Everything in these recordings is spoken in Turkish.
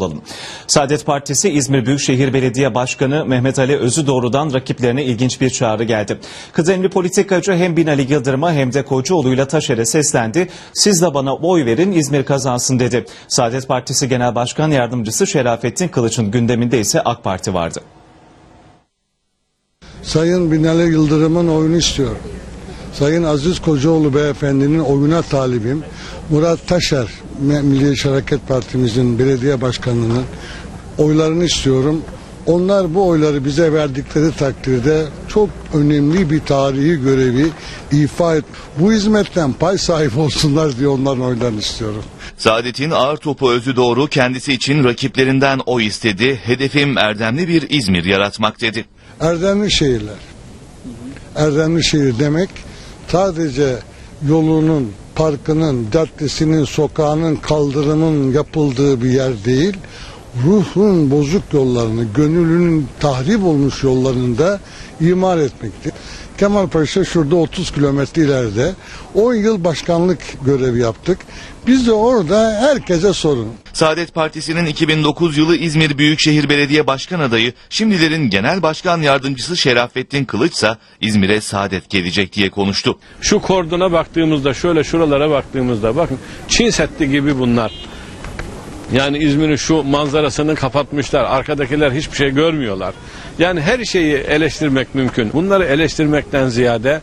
Olalım. Saadet Partisi İzmir Büyükşehir Belediye Başkanı Mehmet Ali Özüdoğru'dan rakiplerine ilginç bir çağrı geldi. Kıdemli politikacı hem Binali Yıldırım'a hem de Kocaoğlu'yla Taşer'e seslendi. Siz de bana oy verin İzmir kazansın dedi. Saadet Partisi Genel Başkan Yardımcısı Şerafettin Kılıç'ın gündeminde ise AK Parti vardı. Sayın Binali Yıldırım'ın oyunu istiyorum. Sayın Aziz Kocaoğlu beyefendinin oyuna talibim. Murat Taşer, Milliyetçi Hareket Partimizin belediye başkanının oylarını istiyorum. Onlar bu oyları bize verdikleri takdirde çok önemli bir tarihi görevi ifa et. Bu hizmetten pay sahibi olsunlar diye onların oylarını istiyorum. Saadet'in ağır topu özü doğru kendisi için rakiplerinden oy istedi. Hedefim erdemli bir İzmir yaratmak dedi. Erdemli şehirler. Erdemli şehir demek sadece yolunun, parkının, caddesinin, sokağının, kaldırımın yapıldığı bir yer değil, ruhun bozuk yollarını, gönlünün tahrip olmuş yollarını da imar etmektir. Kemal Paşa şurada 30 kilometre ileride 10 yıl başkanlık görevi yaptık. Biz de orada herkese sorun. Saadet Partisi'nin 2009 yılı İzmir Büyükşehir Belediye Başkan adayı, şimdilerin Genel Başkan Yardımcısı Şerafettin Kılıç ise İzmir'e Saadet gelecek diye konuştu. Şu kordona baktığımızda şöyle şuralara baktığımızda bakın Çin Seddi gibi bunlar. Yani İzmir'in şu manzarasını kapatmışlar. Arkadakiler hiçbir şey görmüyorlar. Yani her şeyi eleştirmek mümkün. Bunları eleştirmekten ziyade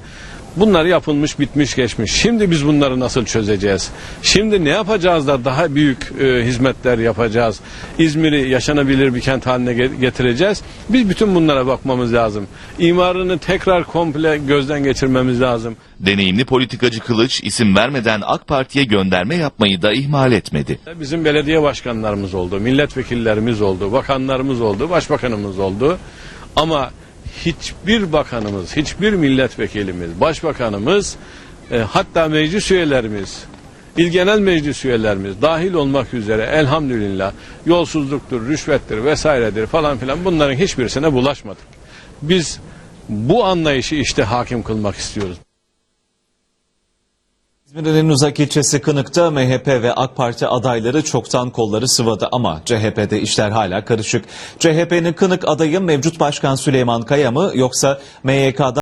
bunlar yapılmış, bitmiş, geçmiş. Şimdi biz bunları nasıl çözeceğiz? Şimdi ne yapacağız da daha büyük e, hizmetler yapacağız? İzmir'i yaşanabilir bir kent haline ge- getireceğiz. Biz bütün bunlara bakmamız lazım. İmarını tekrar komple gözden geçirmemiz lazım. Deneyimli politikacı Kılıç isim vermeden AK Parti'ye gönderme yapmayı da ihmal etmedi. Bizim belediye başkanlarımız oldu, milletvekillerimiz oldu, bakanlarımız oldu, başbakanımız oldu. Ama hiçbir bakanımız, hiçbir milletvekilimiz, başbakanımız, e, hatta meclis üyelerimiz, il genel meclis üyelerimiz dahil olmak üzere elhamdülillah yolsuzluktur, rüşvettir vesairedir falan filan bunların hiçbirisine bulaşmadık. Biz bu anlayışı işte hakim kılmak istiyoruz. İzmir'in uzak ilçesi Kınık'ta MHP ve AK Parti adayları çoktan kolları sıvadı ama CHP'de işler hala karışık. CHP'nin Kınık adayı mevcut başkan Süleyman Kaya mı yoksa MYK'dan